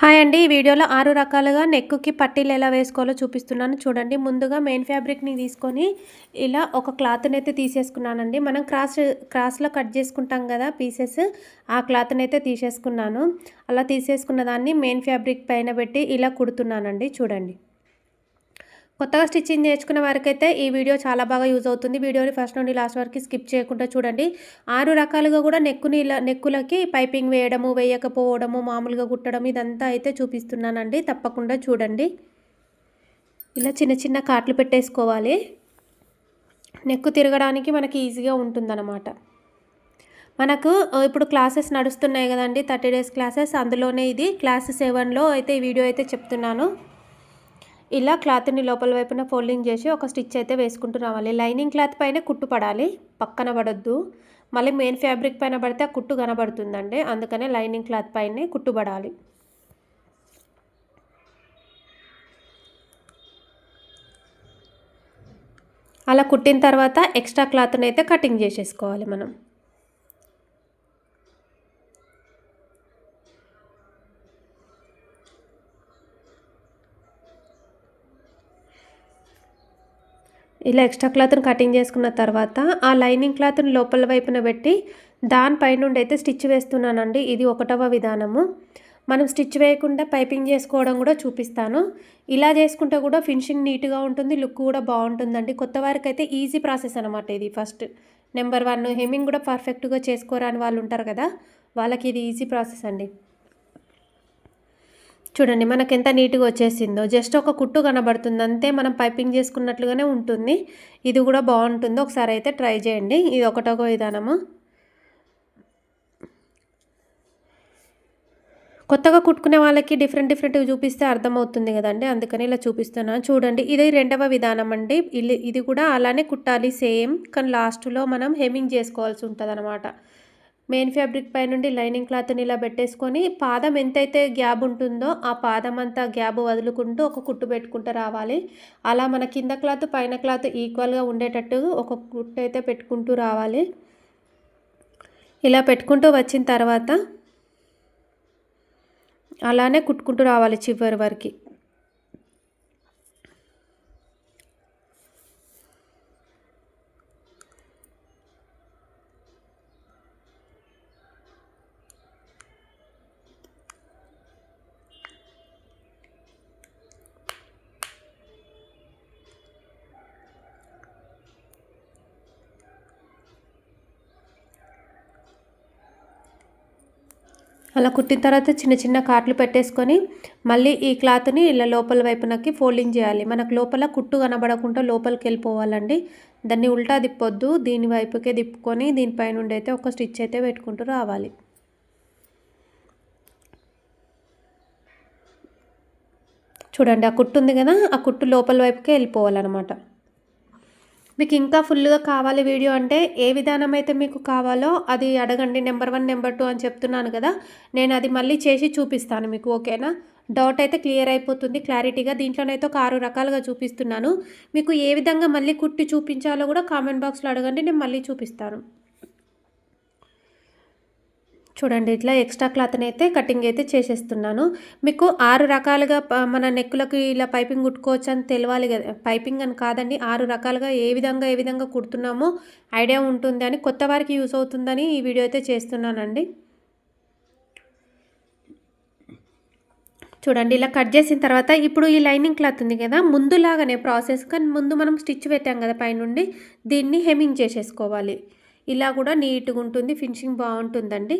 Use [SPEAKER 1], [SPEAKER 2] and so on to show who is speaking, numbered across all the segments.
[SPEAKER 1] Hi అండి ఈ వీడియోలో ఆరు రకాలుగా నెక్కుకి పట్టీలు ఎలా వేసుకోవాలో చూపిస్తున్నాను. చూడండి ముందుగా మెయిన్ ఫ్యాబ్రిక్ని తీసుకొని ఇలా ఒక క్లాత్ని అయితే తీసేసుకున్నానండి. మనం క్రాస్ క్రాస్లో కట్ చేసుకుంటాం కదా పీసెస్ ఆ క్లాత్ని అయితే తీసేసుకున్నాను. అలా తీసేసుకున్న దాన్ని మెయిన్ ఫ్యాబ్రిక్ పైన పెట్టి ఇలా కుడుతున్నానండి చూడండి. కొత్తగా స్టిచ్చింగ్ నేర్చుకున్న వారికైతే ఈ వీడియో చాలా బాగా యూజ్ అవుతుంది. వీడియోని ఫస్ట్ నుండి లాస్ట్ వరకు స్కిప్ చేయకుండా చూడండి. ఆరు రకాలుగా కూడా నెక్కుని ఇలా నెక్కులకి పైపింగ్ వేయడము వేయకపోవడము మామూలుగా కుట్టడం ఇదంతా అయితే చూపిస్తున్నానండి. తప్పకుండా చూడండి. ఇలా చిన్న చిన్న కాట్లు పెట్టేసుకోవాలి. నెక్కు తిరగడానికి మనకి ఈజీగా ఉంటుందన్నమాట. మనకు ఇప్పుడు క్లాసెస్ నడుస్తున్నాయి కదండి థర్టీ డేస్ క్లాసెస్. అందులోనే ఇది క్లాస్ సెవెన్లో అయితే ఈ వీడియో అయితే చెప్తున్నాను. ఇలా క్లాత్ని లోపల వైపున ఫోల్డింగ్ చేసి ఒక స్టిచ్ అయితే వేసుకుంటూ రావాలి. లైనింగ్ క్లాత్ పైన కుట్టు పడాలి. పక్కన పడొద్దు. మళ్ళీ మెయిన్ ఫ్యాబ్రిక్ పైన పడితే ఆ కుట్టు కనబడుతుందండి. అందుకనే లైనింగ్ క్లాత్ పైనే కుట్టుబడాలి అలా కుట్టిన తర్వాత ఎక్స్ట్రా క్లాత్ని అయితే కటింగ్ చేసేసుకోవాలి మనం. ఇలా ఎక్స్ట్రా క్లాత్ని కటింగ్ చేసుకున్న తర్వాత ఆ లైనింగ్ క్లాత్ని లోపల వైపున పెట్టి దానిపైన అయితే స్టిచ్ వేస్తున్నానండి. ఇది ఒకటవ విధానము. మనం స్టిచ్ వేయకుండా పైపింగ్ చేసుకోవడం కూడా చూపిస్తాను. ఇలా చేసుకుంటే కూడా ఫినిషింగ్ నీట్గా ఉంటుంది లుక్ కూడా బాగుంటుందండి. కొత్త వారికి అయితే ఈజీ ప్రాసెస్ అనమాట ఇది ఫస్ట్. నెంబర్ వన్ హెమ్మింగ్ కూడా పర్ఫెక్ట్గా చేసుకోరాని వాళ్ళు ఉంటారు కదా వాళ్ళకి ఇది ఈజీ ప్రాసెస్ అండి. చూడండి మనకి ఎంత నీట్గా వచ్చేసిందో. జస్ట్ ఒక కుట్టు కనబడుతుంది. అంతే మనం పైపింగ్ చేసుకున్నట్లుగానే ఉంటుంది. ఇది కూడా బాగుంటుంది. ఒకసారి అయితే ట్రై చేయండి. ఇది ఒకటొక విధానము. కొత్తగా కుట్టుకునే వాళ్ళకి డిఫరెంట్ డిఫరెంట్గా చూపిస్తే అర్థమవుతుంది కదండి. అందుకని ఇలా చూపిస్తున్నాను చూడండి ఇది రెండవ విధానం అండి. ఇది కూడా అలానే కుట్టాలి సేమ్. కానీ లాస్ట్లో మనం హెమింగ్ చేసుకోవాల్సి ఉంటుంది అనమాట మెయిన్ ఫ్యాబ్రిక్ పై నుండి లైనింగ్ క్లాత్ని ఇలా పెట్టేసుకొని పాదం ఎంతైతే గ్యాబ్ ఉంటుందో ఆ పాదం అంతా గ్యాబ్ వదులుకుంటూ ఒక కుట్టు పెట్టుకుంటూ రావాలి. అలా మన కింద క్లాత్ పైన క్లాత్ ఈక్వల్గా ఉండేటట్టు ఒక కుట్టు అయితే పెట్టుకుంటూ రావాలి. ఇలా పెట్టుకుంటూ వచ్చిన తర్వాత అలానే కుట్టుకుంటూ రావాలి చివరి వరకు. అలా కుట్టిన తర్వాత చిన్న చిన్న కాట్లు పెట్టేసుకొని మళ్ళీ ఈ క్లాత్ని ఇలా లోపల వైపునకి ఫోల్డింగ్ చేయాలి. మనకు లోపల కుట్టు కనబడకుండా లోపలికి వెళ్ళిపోవాలండి. దాన్ని ఉల్టా తిప్పొద్దు. దీని వైపుకే తిప్పుకొని దీనిపైన అయితే ఒక స్టిచ్ అయితే పెట్టుకుంటూ రావాలి. చూడండి ఆ కుట్టు ఉంది కదా? ఆ కుట్టు లోపల వైపుకే వెళ్ళిపోవాలన్నమాట. మీకు ఇంకా ఫుల్గా కావాలి వీడియో అంటే ఏ విధానం అయితే మీకు కావాలో అది అడగండి. నెంబర్ వన్ నెంబర్ టూ అని చెప్తున్నాను కదా నేను అది మళ్ళీ చేసి చూపిస్తాను మీకు ఓకేనా? డౌట్ అయితే క్లియర్ అయిపోతుంది. క్లారిటీగా దీంట్లోనైతే ఒక ఆరు రకాలుగా చూపిస్తున్నాను. మీకు ఏ విధంగా మళ్ళీ కుట్టి చూపించాలో కూడా కామెంట్ బాక్స్లో అడగండి. నేను మళ్ళీ చూపిస్తాను. చూడండి ఇట్లా ఎక్స్ట్రా క్లాత్ని అయితే కటింగ్ అయితే చేసేస్తున్నాను. మీకు ఆరు రకాలుగా మన నెక్కులకు ఇలా పైపింగ్ కుట్టుకోవచ్చు అని తెలియాలి కదా పైపింగ్ అని కాదండి ఆరు రకాలుగా ఏ విధంగా ఏ విధంగా కుడుతున్నామో ఐడియా ఉంటుంది అని కొత్త వారికి యూస్ అవుతుందని ఈ వీడియో అయితే చేస్తున్నానండి. చూడండి ఇలా కట్ చేసిన తర్వాత ఇప్పుడు ఈ లైనింగ్ క్లాత్ ఉంది కదా ముందులాగానే ప్రాసెస్ కానీ ముందు మనం స్టిచ్ పెట్టాం కదా పైనుండి దీన్ని హెమింగ్ చేసేసుకోవాలి. ఇలా కూడా నీట్గా ఉంటుంది ఫినిషింగ్ బాగుంటుందండి.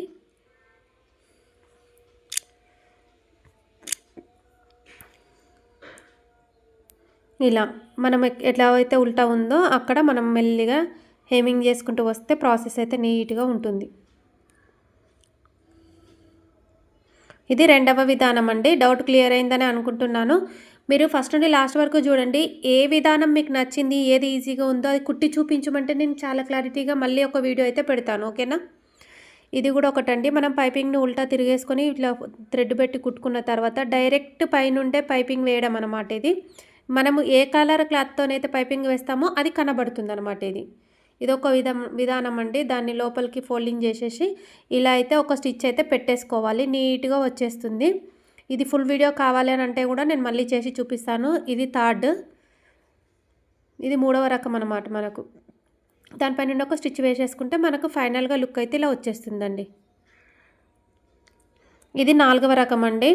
[SPEAKER 1] ఇలా మనం ఎట్లా అయితే ఉల్టా ఉందో అక్కడ మనం మెల్లిగా హేమింగ్ చేసుకుంటూ వస్తే ప్రాసెస్ అయితే నీట్గా ఉంటుంది. ఇది రెండవ విధానం అండి. డౌట్ క్లియర్ అయిందని అనుకుంటున్నాను. మీరు ఫస్ట్ నుండి లాస్ట్ వరకు చూడండి. ఏ విధానం మీకు నచ్చింది ఏది ఈజీగా ఉందో అది కుట్టి చూపించమంటే నేను చాలా క్లారిటీగా మళ్ళీ ఒక వీడియో అయితే పెడతాను. ఓకేనా? ఇది కూడా ఒకటండి. మనం పైపింగ్ని ఉల్టా తిరిగేసుకొని ఇట్లా థ్రెడ్ పెట్టి కుట్టుకున్న తర్వాత డైరెక్ట్ పైనుండే పైపింగ్ వేయడం అనమాట ఇది. మనము ఏ కలర్ క్లాత్తోనైతే పైపింగ్ వేస్తామో అది కనబడుతుంది అనమాట ఇది. ఇదొక విధం విధానం అండి. దాన్ని లోపలికి ఫోల్డింగ్ చేసేసి ఇలా అయితే ఒక స్టిచ్ అయితే పెట్టేసుకోవాలి. నీట్గా వచ్చేస్తుంది. ఇది ఫుల్ వీడియో కావాలి అని అంటే కూడా నేను మళ్ళీ చేసి చూపిస్తాను. ఇది థర్డ్. ఇది మూడవ రకం అనమాట మనకు. దానిపైన ఒక స్టిచ్ వేసేసుకుంటే మనకు ఫైనల్గా లుక్ అయితే ఇలా వచ్చేస్తుందండి. ఇది నాలుగవ రకం అండి.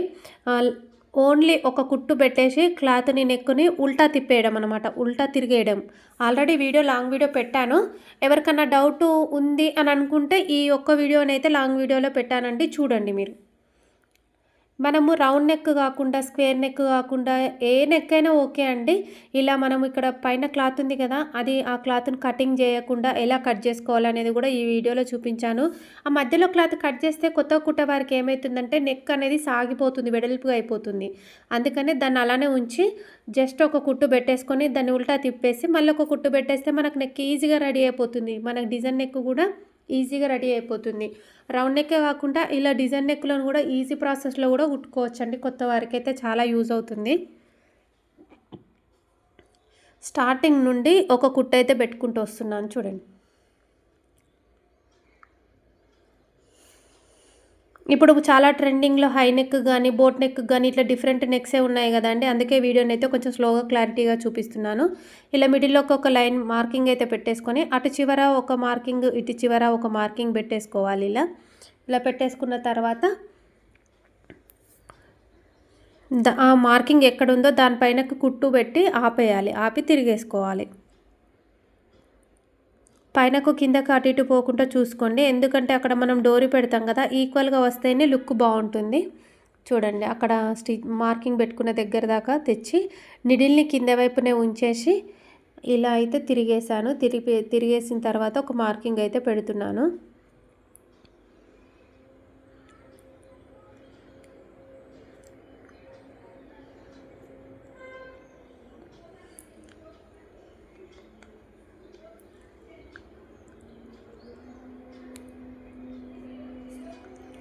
[SPEAKER 1] ఓన్లీ ఒక కుట్టు పెట్టేసి క్లాత్ని నెక్కుని ఉల్టా తిప్పేయడం అనమాట ఉల్టా తిరిగేయడం. ఆల్రెడీ వీడియో లాంగ్ వీడియో పెట్టాను. ఎవరికన్నా డౌట్ ఉంది అని అనుకుంటే ఈ ఒక్క వీడియోనైతే లాంగ్ వీడియోలో పెట్టానండి. చూడండి మీరు. మనము రౌండ్ నెక్ కాకుండా స్క్వేర్ నెక్ కాకుండా ఏ నెక్ అయినా ఓకే అండి. ఇలా మనం ఇక్కడ పైన క్లాత్ ఉంది కదా అది ఆ క్లాత్ని కటింగ్ చేయకుండా ఎలా కట్ చేసుకోవాలనేది కూడా ఈ వీడియోలో చూపించాను. ఆ మధ్యలో క్లాత్ కట్ చేస్తే కొత్త కుట్ట వారికి ఏమవుతుందంటే నెక్ అనేది సాగిపోతుంది వెడల్పుగా అయిపోతుంది. అందుకనే దాన్ని అలానే ఉంచి జస్ట్ ఒక కుట్టు పెట్టేసుకొని దాన్ని ఉల్టా తిప్పేసి మళ్ళీ ఒక కుట్టు పెట్టేస్తే మనకు నెక్ ఈజీగా రెడీ అయిపోతుంది. మనకు డిజైన్ నెక్ కూడా ఈజీగా రెడీ అయిపోతుంది. రౌండ్ నెక్కే కాకుండా ఇలా డిజైన్ నెక్లను కూడా ఈజీ ప్రాసెస్లో కూడా కుట్టుకోవచ్చండి. కొత్త వారికి అయితే చాలా యూజ్ అవుతుంది. స్టార్టింగ్ నుండి ఒక కుట్టు అయితే పెట్టుకుంటూ వస్తున్నాను చూడండి. ఇప్పుడు చాలా ట్రెండింగ్లో హై నెక్ కానీ బోట్ నెక్ కానీ ఇట్లా డిఫరెంట్ నెక్సే ఉన్నాయి కదండి అందుకే వీడియోని అయితే కొంచెం స్లోగా క్లారిటీగా చూపిస్తున్నాను. ఇలా మిడిల్లోకి ఒక లైన్ మార్కింగ్ అయితే పెట్టేసుకొని అటు చివర ఒక మార్కింగ్ ఇటు చివర ఒక మార్కింగ్ పెట్టేసుకోవాలి ఇలా. ఇలా పెట్టేసుకున్న తర్వాత ఆ మార్కింగ్ ఎక్కడుందో దానిపైన కుట్టు పెట్టి ఆపేయాలి. ఆపి తిరిగేసుకోవాలి. పైనకు కిందకు అటు ఇటు పోకుండా చూసుకోండి. ఎందుకంటే అక్కడ మనం డోరీ పెడతాం కదా ఈక్వల్గా వస్తేనే లుక్ బాగుంటుంది. చూడండి అక్కడ స్టి మార్కింగ్ పెట్టుకున్న దగ్గర దాకా తెచ్చి నిడిల్ని కింద వైపునే ఉంచేసి ఇలా అయితే తిరిగేసాను తిరిగి తిరిగేసిన తర్వాత ఒక మార్కింగ్ అయితే పెడుతున్నాను.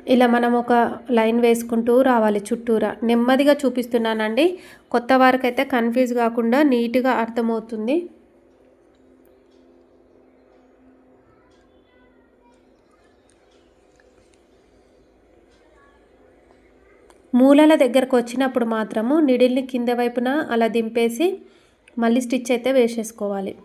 [SPEAKER 1] ఇలా మనం ఒక లైన్ వేసుకుంటూ రావాలి చుట్టూరా. నెమ్మదిగా చూపిస్తున్నానండి. కొత్త వారికైతే కన్ఫ్యూజ్ కాకుండా నీట్గా అర్థమవుతుంది. మూలల దగ్గరకు వచ్చినప్పుడు మాత్రము నిడిల్ని కింద వైపున అలా దింపేసి మళ్ళీ స్టిచ్ అయితే వేసేసుకోవాలి.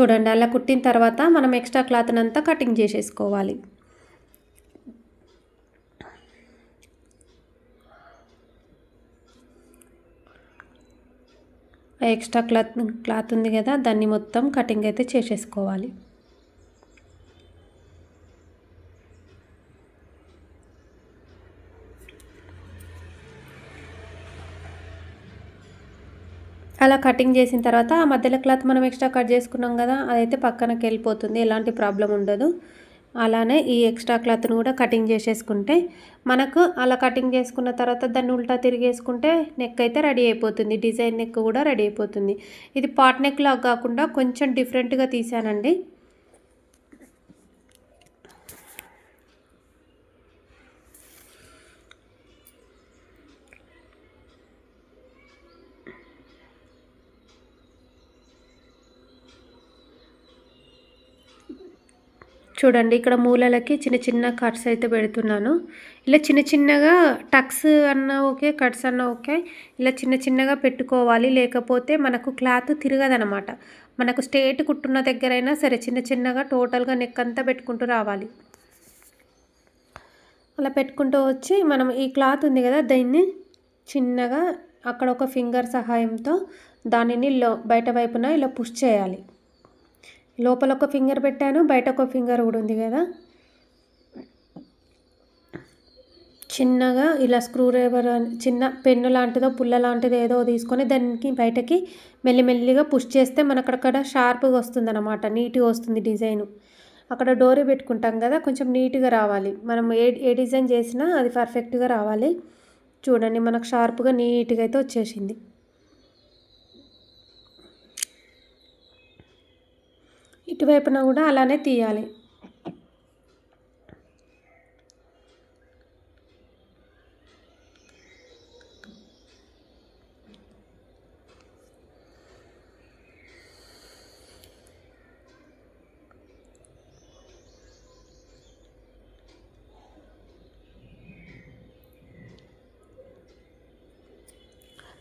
[SPEAKER 1] చూడండి అలా కుట్టిన తర్వాత మనం ఎక్స్ట్రా క్లాత్ని అంతా కటింగ్ చేసేసుకోవాలి. ఎక్స్ట్రా క్లాత్ క్లాత్ ఉంది కదా దాన్ని మొత్తం కటింగ్ అయితే చేసేసుకోవాలి. అలా కటింగ్ చేసిన తర్వాత ఆ మధ్యలో క్లాత్ మనం ఎక్స్ట్రా కట్ చేసుకున్నాం కదా అదైతే పక్కనకి వెళ్ళిపోతుంది ఎలాంటి ప్రాబ్లం ఉండదు. అలానే ఈ ఎక్స్ట్రా క్లాత్ను కూడా కటింగ్ చేసేసుకుంటే మనకు అలా కటింగ్ చేసుకున్న తర్వాత దాన్ని ఉల్టా తిరిగేసుకుంటే నెక్ అయితే రెడీ అయిపోతుంది డిజైన్ నెక్ కూడా రెడీ అయిపోతుంది. ఇది పాట్ నెక్ లాగా కాకుండా కొంచెం డిఫరెంట్గా తీసానండి. చూడండి ఇక్కడ మూలలకి చిన్న చిన్న కట్స్ అయితే పెడుతున్నాను. ఇలా చిన్న చిన్నగా టక్స్ అన్న ఓకే కట్స్ అన్న ఓకే ఇలా చిన్న చిన్నగా పెట్టుకోవాలి. లేకపోతే మనకు క్లాత్ తిరగదనమాట. మనకు స్ట్రేట్ కుట్టున్న దగ్గరైనా సరే చిన్న చిన్నగా టోటల్గా నెక్ అంతా పెట్టుకుంటూ రావాలి. అలా పెట్టుకుంటూ వచ్చి మనం ఈ క్లాత్ ఉంది కదా దీన్ని చిన్నగా అక్కడ ఒక ఫింగర్ సహాయంతో దానిని లో బయట వైపున ఇలా పుష్ చేయాలి. లోపల ఒక ఫింగర్ పెట్టాను బయట ఒక ఫింగర్ కూడా ఉంది కదా. చిన్నగా ఇలా స్క్రూ డ్రైవర్ అని- చిన్న పెన్ను లాంటిదో పుల్ల లాంటిదో ఏదో తీసుకొని దానికి బయటకి మెల్లిమెల్లిగా పుష్ చేస్తే మనకు అక్కడ షార్ప్గా వస్తుంది అనమాట నీట్గా వస్తుంది డిజైన్. అక్కడ డోరీ పెట్టుకుంటాం కదా కొంచెం నీట్గా రావాలి. మనం ఏ ఏ డిజైన్ చేసినా అది పర్ఫెక్ట్గా రావాలి. చూడండి మనకు షార్ప్గా నీట్గా అయితే వచ్చేసింది. ఇటువైపున కూడా అలానే తీయాలి.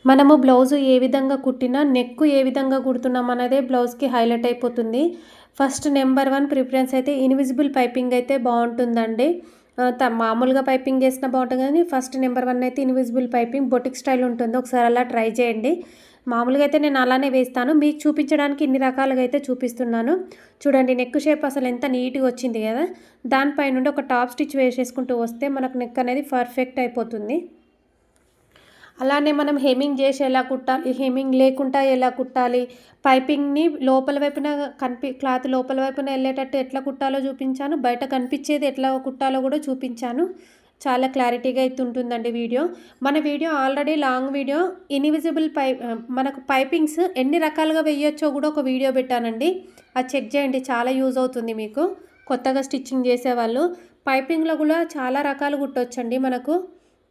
[SPEAKER 1] మనము బ్లౌజు ఏ విధంగా కుట్టినా నెక్ ఏ విధంగా కుడుతున్నాం అనేదే బ్లౌజ్కి హైలైట్ అయిపోతుంది. ఫస్ట్ నెంబర్ వన్ ప్రిఫరెన్స్ అయితే ఇన్విజిబుల్ పైపింగ్ అయితే బాగుంటుందండి. త- మామూలుగా పైపింగ్ చేసినా బాగుంటుంది కానీ ఫస్ట్ నెంబర్ వన్ అయితే ఇన్విజిబుల్ పైపింగ్ బొటిక్ స్టైల్ ఉంటుంది. ఒకసారి అలా ట్రై చేయండి. మామూలుగా అయితే నేను అలానే వేస్తాను. మీకు చూపించడానికి ఇన్ని రకాలుగా అయితే చూపిస్తున్నాను. చూడండి నెక్ షేప్ అసలు ఎంత నీట్గా వచ్చింది కదా. దానిపై నుండి ఒక టాప్ స్టిచ్ వేసేసుకుంటూ వస్తే మనకు నెక్ అనేది పర్ఫెక్ట్ అయిపోతుంది. అలానే మనం హెమ్మింగ్ చేసి ఎలా కుట్టాలి హెమ్మింగ్ లేకుండా ఎలా కుట్టాలి పైపింగ్ని లోపల వైపున కనిపి క్లాత్ లోపల వైపున వెళ్ళేటట్టు ఎట్లా కుట్టాలో చూపించాను బయట కనిపించేది ఎట్లా కుట్టాలో కూడా చూపించాను. చాలా క్లారిటీగా అయితే ఉంటుందండి వీడియో. మన video already long video invisible పై మనకు పైపింగ్స్ ఎన్ని రకాలుగా వేయొచ్చో కూడా ఒక వీడియో పెట్టానండి. అది చెక్ చేయండి చాలా యూజ్ అవుతుంది మీకు. కొత్తగా స్టిచ్చింగ్ చేసేవాళ్ళు. పైపింగ్లో కూడా చాలా రకాలు కుట్టొచ్చండి మనకు.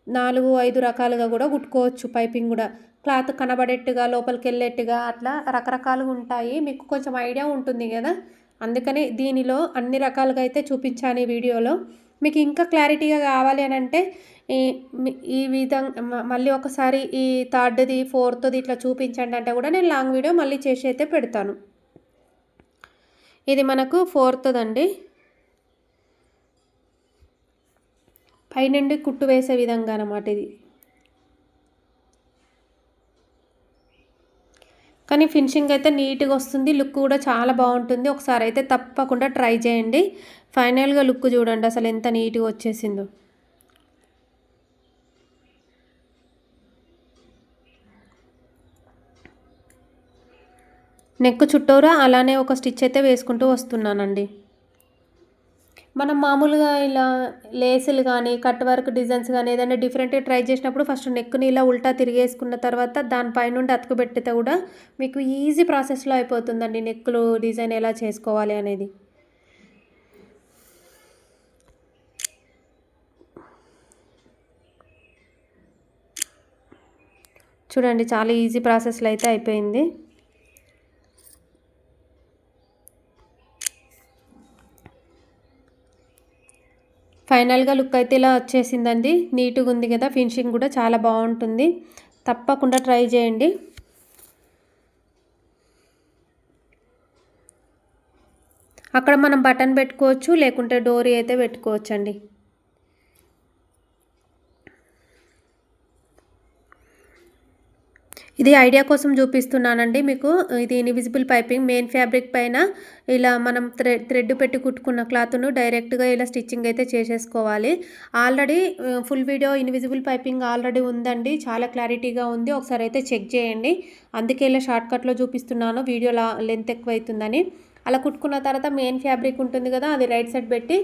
[SPEAKER 1] నాలుగు ఐదు రకాలుగా కూడా కుట్టుకోవచ్చు. పైపింగ్ కూడా. క్లాత్ కనబడేట్టుగా లోపలికి వెళ్ళేట్టుగా అట్లా రకరకాలుగా ఉంటాయి. మీకు కొంచెం ఐడియా ఉంటుంది కదా? అందుకనే దీనిలో అన్ని రకాలుగా అయితే చూపించాను ఈ వీడియోలో. మీకు ఇంకా క్లారిటీగా కావాలి అని అంటే ఈ ఈ విధంగా మళ్ళీ ఒకసారి ఈ థర్డ్ది ఫోర్త్ది ఇట్లా చూపించండి అంటే కూడా నేను లాంగ్ వీడియో మళ్ళీ చేసి అయితే పెడతాను. ఇది మనకు ఫోర్త్ది అండి పైనుండి కుట్టు వేసే విధంగా అన్నమాట ఇది. కానీ ఫినిషింగ్ అయితే నీట్గా వస్తుంది. లుక్ కూడా చాలా బాగుంటుంది. ఒకసారి అయితే తప్పకుండా ట్రై చేయండి. ఫైనల్గా లుక్ చూడండి అసలు ఎంత నీట్గా వచ్చేసిందో. నెక్ చుట్టూరా అలానే ఒక స్టిచ్ అయితే వేసుకుంటూ వస్తున్నానండి. మనం మామూలుగా ఇలా లేసులు కానీ కట్ వర్క్ డిజైన్స్ కానీ ఏదైనా డిఫరెంట్గా ట్రై చేసినప్పుడు ఫస్ట్ నెక్ని ఇలా ఉల్టా తిరిగేసుకున్న తర్వాత దానిపై నుండి అతుకు కూడా మీకు ఈజీ ప్రాసెస్లో అయిపోతుందండి నెక్కులు డిజైన్ ఎలా చేసుకోవాలి అనేది. చూడండి చాలా ఈజీ ప్రాసెస్లో అయితే అయిపోయింది. ఫైనల్గా లుక్ అయితే ఇలా వచ్చేసిందండి. నీట్గా ఉంది కదా ఫినిషింగ్ కూడా చాలా బాగుంటుంది. తప్పకుండా ట్రై చేయండి. అక్కడ మనం బటన్ పెట్టుకోవచ్చు లేకుంటే డోరీ అయితే పెట్టుకోవచ్చు అండి ఇది ఐడియా కోసం చూపిస్తున్నానండి మీకు. ఇది ఇన్విజిబుల్ పైపింగ్ మెయిన్ ఫ్యాబ్రిక్ పైన ఇలా మనం థ్రెడ్ థ్రెడ్ పెట్టి కుట్టుకున్న క్లాత్ను డైరెక్ట్గా ఇలా స్టిచ్చింగ్ అయితే చేసేసుకోవాలి. Already full video invisible piping already ఉందండి. చాలా క్లారిటీగా ఉంది. ఒకసారి అయితే చెక్ చేయండి. అందుకే ఇలా షార్ట్కట్లో చూపిస్తున్నాను. వీడియో లెంత్ ఎక్కువ అవుతుందని అలా కుట్టుకున్న తర్వాత మెయిన్ ఫ్యాబ్రిక్ ఉంటుంది కదా అది రైట్ సైడ్ పెట్టి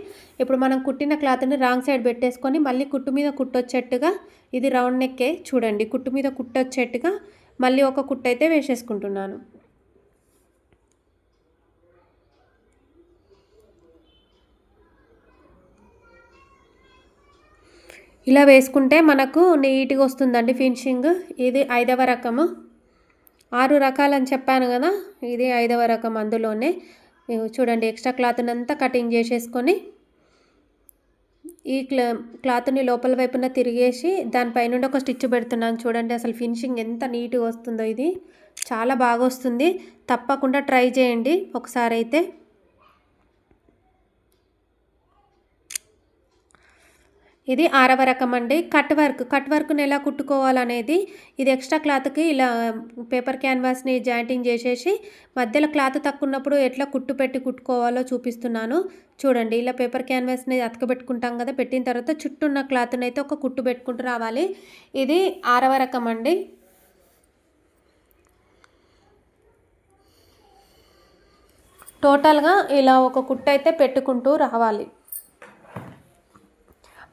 [SPEAKER 1] ఇప్పుడు మనం కుట్టిన క్లాత్ని రాంగ్ సైడ్ పెట్టేసుకొని మళ్ళీ కుట్టు మీద కుట్టొచ్చేట్టుగా ఇది రౌండ్ నెక్కే చూడండి. కుట్టు మీద కుట్టొచ్చేట్టుగా మళ్ళీ ఒక కుట్టైతే అయితే వేసేసుకుంటున్నాను. ఇలా వేసుకుంటే మనకు నీట్గా వస్తుందండి ఫినిషింగ్. ఇది ఐదవ రకము. ఆరు రకాలని చెప్పాను కదా ఇది ఐదవ రకం అందులోనే. చూడండి ఎక్స్ట్రా క్లాత్నంతా కటింగ్ చేసేసుకొని ఈ క్లా క్లాత్ని లోపల వైపున తిరిగేసి దానిపై నుండి ఒక స్టిచ్ పెడుతున్నాను చూడండి. అసలు ఫినిషింగ్ ఎంత నీట్గా వస్తుందో ఇది. చాలా బాగా వస్తుంది. తప్పకుండా ట్రై చేయండి. ఒకసారి అయితే ఇది ఆరవ రకం అండి. కట్ వర్క్ కట్ వర్క్ని ఎలా కుట్టుకోవాలనేది ఇది ఎక్స్ట్రా క్లాత్కి ఇలా పేపర్ క్యాన్వాస్ని జాయింటింగ్ చేసేసి మధ్యలో క్లాత్ తక్కున్నప్పుడు ఎట్లా కుట్టు పెట్టి కుట్టుకోవాలో చూపిస్తున్నాను. చూడండి ఇలా పేపర్ క్యాన్వాస్ని అతకబెట్టుకుంటాం కదా పెట్టిన తర్వాత చుట్టూ ఉన్న క్లాత్ని అయితే ఒక కుట్టు పెట్టుకుంటూ రావాలి. ఇది ఆరవ రకం అండి. టోటల్గా ఇలా ఒక కుట్టు అయితే పెట్టుకుంటూ రావాలి.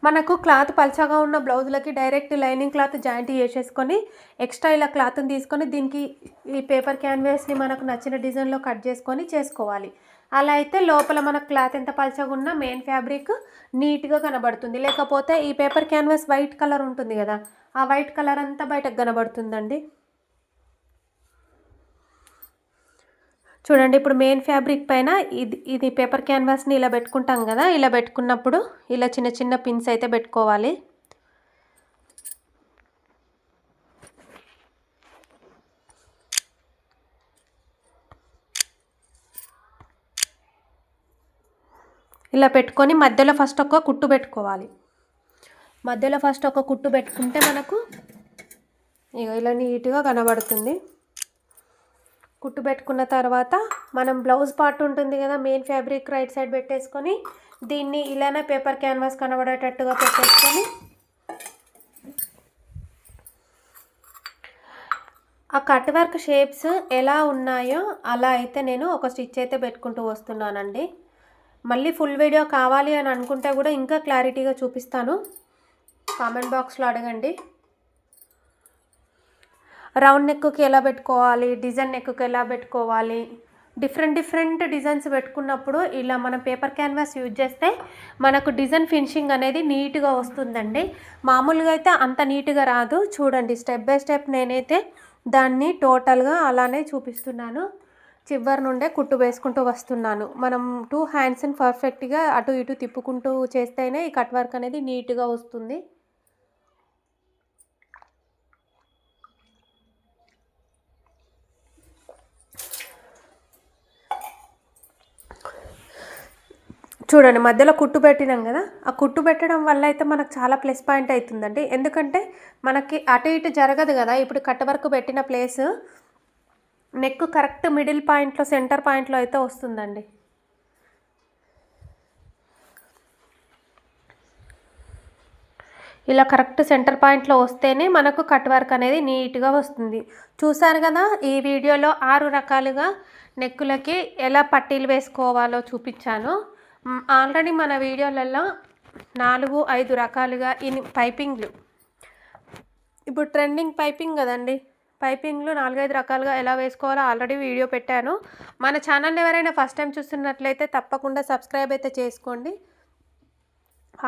[SPEAKER 1] మనకు క్లాత్ పల్చగా ఉన్న బ్లౌజులకి డైరెక్ట్ లైనింగ్ క్లాత్ జాయింట్ చేసేసుకొని ఎక్స్ట్రా ఇలా క్లాత్ని తీసుకొని దీనికి ఈ పేపర్ క్యాన్వాస్ని మనకు నచ్చిన డిజైన్లో కట్ చేసుకొని చేసుకోవాలి. అలా అయితే లోపల మనకు క్లాత్ ఎంత పలచగా ఉన్నా మెయిన్ ఫ్యాబ్రిక్ నీట్గా కనబడుతుంది. లేకపోతే ఈ పేపర్ క్యాన్వాస్ వైట్ కలర్ ఉంటుంది కదా ఆ వైట్ కలర్ అంతా బయటకు కనబడుతుందండి. చూడండి ఇప్పుడు మెయిన్ ఫ్యాబ్రిక్ పైన ఇది ఇది పేపర్ క్యాన్వాస్ని ఇలా పెట్టుకుంటాం కదా ఇలా పెట్టుకున్నప్పుడు ఇలా చిన్న చిన్న పిన్స్ అయితే పెట్టుకోవాలి. ఇలా పెట్టుకొని మధ్యలో ఫస్ట్ ఒక కుట్టు పెట్టుకోవాలి. మధ్యలో ఫస్ట్ ఒక కుట్టు పెట్టుకుంటే మనకు ఇక ఇలా నీట్గా కనబడుతుంది. కుట్టు పెట్టుకున్న తర్వాత మనం బ్లౌజ్ పార్ట్ ఉంటుంది కదా మెయిన్ ఫ్యాబ్రిక్ రైట్ సైడ్ పెట్టేసుకొని దీన్ని ఇలానే పేపర్ క్యాన్వాస్ కనబడేటట్టుగా పెట్టేసుకొని ఆ కట్ వర్క్ షేప్స్ ఎలా ఉన్నాయో అలా అయితే నేను ఒక స్టిచ్ అయితే పెట్టుకుంటూ వస్తున్నానండి. మళ్ళీ ఫుల్ వీడియో కావాలి అని అనుకుంటే కూడా ఇంకా క్లారిటీగా చూపిస్తాను. కామెంట్ బాక్స్లో అడగండి. రౌండ్ నెక్కి ఎలా పెట్టుకోవాలి డిజైన్ నెక్కి ఎలా పెట్టుకోవాలి డిఫరెంట్ డిఫరెంట్ డిజైన్స్ పెట్టుకున్నప్పుడు ఇలా మనం పేపర్ క్యాన్వాస్ యూజ్ చేస్తే మనకు డిజైన్ ఫినిషింగ్ అనేది నీట్గా వస్తుందండి. మామూలుగా అయితే అంత నీట్గా రాదు. చూడండి స్టెప్ బై స్టెప్ నేనైతే దాన్ని టోటల్గా అలానే చూపిస్తున్నాను. చివరి నుండే కుట్టు వేసుకుంటూ వస్తున్నాను. మనం టూ హ్యాండ్స్ని పర్ఫెక్ట్గా అటు ఇటు తిప్పుకుంటూ చేస్తేనే ఈ కట్ వర్క్ అనేది నీట్గా వస్తుంది. చూడండి మధ్యలో కుట్టు పెట్టినాం కదా ఆ కుట్టు పెట్టడం వల్ల అయితే మనకు చాలా ప్లస్ పాయింట్ అవుతుందండి ఎందుకంటే మనకి అటు ఇటు జరగదు కదా ఇప్పుడు కట్ వర్క్ పెట్టిన ప్లేస్ నెక్ కరెక్ట్ మిడిల్ పాయింట్లో సెంటర్ పాయింట్లో అయితే వస్తుందండి. ఇలా కరెక్ట్ సెంటర్ పాయింట్లో వస్తేనే మనకు కట్ వర్క్ అనేది నీట్గా వస్తుంది. చూసారు కదా ఈ వీడియోలో ఆరు రకాలుగా నెక్కులకి ఎలా పట్టీలు వేసుకోవాలో చూపించాను. ఆల్రెడీ మన వీడియోలలో నాలుగు ఐదు రకాలుగా ఇన్ పైపింగ్లు. ఇప్పుడు ట్రెండింగ్ పైపింగ్ కదండి. పైపింగ్లు నాలుగైదు రకాలుగా ఎలా వేసుకోవాలో ఆల్రెడీ వీడియో పెట్టాను. మన ఛానల్ ఎవరైనా ఫస్ట్ టైం చూస్తున్నట్లయితే తప్పకుండా సబ్స్క్రైబ్ అయితే చేసుకోండి.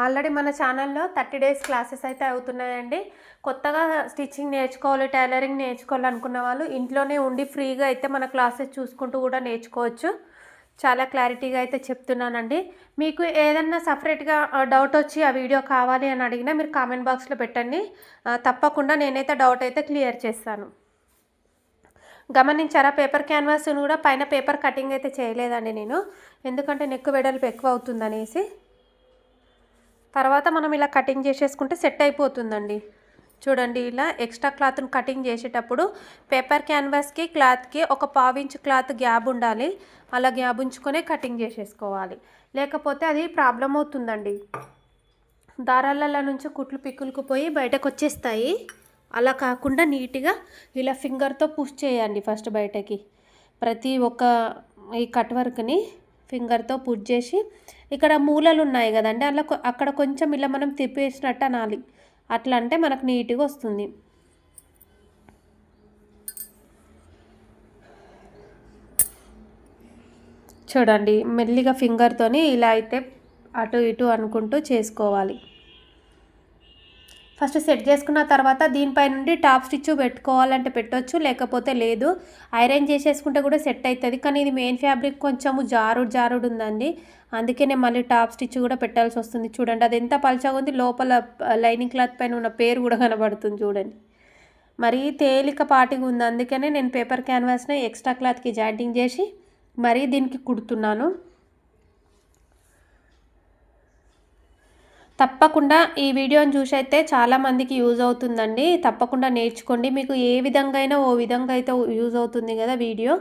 [SPEAKER 1] ఆల్రెడీ మన ఛానల్లో థర్టీ డేస్ క్లాసెస్ అయితే అవుతున్నాయండి. కొత్తగా స్టిచ్చింగ్ నేర్చుకోవాలి టైలరింగ్ నేర్చుకోవాలనుకున్న వాళ్ళు ఇంట్లోనే ఉండి ఫ్రీగా అయితే మన క్లాసెస్ చూసుకుంటూ కూడా నేర్చుకోవచ్చు. చాలా క్లారిటీగా అయితే చెప్తున్నానండి. మీకు ఏదన్నా సపరేట్గా డౌట్ వచ్చి ఆ వీడియో కావాలి అని అడిగినా మీరు కామెంట్ బాక్స్లో పెట్టండి. తప్పకుండా నేనైతే డౌట్ అయితే క్లియర్ చేస్తాను. గమనించారా పేపర్ క్యాన్వాస్ను కూడా పైన పేపర్ కటింగ్ అయితే చేయలేదండి నేను. ఎందుకంటే నెక్కు వెడల్పు ఎక్కువ అవుతుందనేసి తర్వాత మనం ఇలా కటింగ్ చేసేసుకుంటే సెట్ అయిపోతుందండి. చూడండి ఇలా ఎక్స్ట్రా క్లాత్ని కటింగ్ చేసేటప్పుడు పేపర్ క్యాన్వాస్కి క్లాత్కి ఒక పావించు క్లాత్ గ్యాబ్ ఉండాలి. అలా గ్యాబ్ ఉంచుకొని కటింగ్ చేసేసుకోవాలి. లేకపోతే అది ప్రాబ్లం అవుతుందండి. దారాలలో నుంచి కుట్లు పిక్కులకు పోయి బయటకు వచ్చేస్తాయి. అలా కాకుండా నీట్గా ఇలా ఫింగర్తో పుష్ చేయండి ఫస్ట్ బయటకి. ప్రతి ఒక్క ఈ కట్ వర్క్ని ఫింగర్తో పుష్ చేసి ఇక్కడ మూలలు ఉన్నాయి కదండి అలా అక్కడ కొంచెం ఇలా మనం తిప్పేసినట్టు అనాలి. అట్లా అంటే మనకు నీట్గా వస్తుంది. చూడండి మెల్లిగా ఫింగర్తోని ఇలా అయితే అటు ఇటు అనుకుంటూ చేసుకోవాలి. ఫస్ట్ సెట్ చేసుకున్న తర్వాత దీనిపై నుండి టాప్ స్టిచ్ పెట్టుకోవాలంటే పెట్టొచ్చు లేకపోతే లేదు. ఐరన్ చేసేసుకుంటే కూడా సెట్ అవుతుంది కానీ ఇది మెయిన్ ఫ్యాబ్రిక్ కొంచెము జారుడు జారుడు ఉందండి. అందుకే నేను మళ్ళీ టాప్ స్టిచ్ కూడా పెట్టాల్సి వస్తుంది. చూడండి అది ఎంత పలచగా ఉంది. లోపల లైనింగ్ క్లాత్ పైన ఉన్న పేరు కూడా కనబడుతుంది చూడండి. మరీ తేలిక పాటిగా ఉంది. అందుకనే నేను పేపర్ క్యాన్వాస్ని ఎక్స్ట్రా క్లాత్కి జాయింటింగ్ చేసి మరీ దీనికి కుడుతున్నాను. తప్పకుండా ఈ వీడియోని చూసి అయితే చాలామందికి యూజ్ అవుతుందండి. తప్పకుండా నేర్చుకోండి. మీకు ఏ విధంగా అయినా ఓ విధంగా అయితే యూజ్ అవుతుంది కదా వీడియో.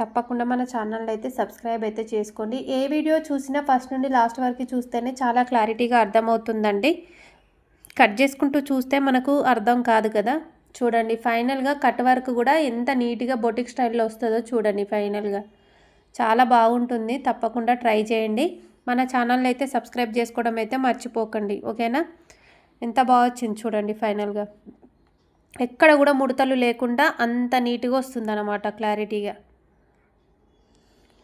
[SPEAKER 1] తప్పకుండా మన ఛానల్ అయితే సబ్స్క్రైబ్ అయితే చేసుకోండి. ఏ వీడియో చూసినా ఫస్ట్ నుండి లాస్ట్ వరకు చూస్తేనే చాలా క్లారిటీగా అర్థమవుతుందండి. కట్ చేసుకుంటూ చూస్తే మనకు అర్థం కాదు కదా. చూడండి ఫైనల్గా కట్ వర్క్ కూడా ఎంత నీట్గా బొటిక్ స్టైల్లో వస్తుందో చూడండి ఫైనల్గా. చాలా బాగుంటుంది. తప్పకుండా ట్రై చేయండి. మన ఛానల్ అయితే సబ్స్క్రైబ్ చేసుకోవడం అయితే మర్చిపోకండి ఓకేనా? ఎంత బాగా వచ్చింది చూడండి ఫైనల్గా. ఎక్కడ కూడా ముడతలు లేకుండా అంత నీట్గా వస్తుందన్నమాట క్లారిటీగా.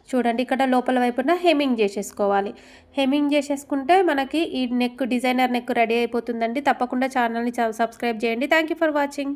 [SPEAKER 1] చూడండి ఇక్కడ లోపల వైపున హెమింగ్ చేసేసుకోవాలి. హెమింగ్ చేసేసుకుంటే మనకి ఈ నెక్ డిజైనర్ నెక్ రెడీ అయిపోతుందండి. తప్పకుండా ఛానల్ని సబ్స్క్రైబ్ చేయండి. Thank you for watching.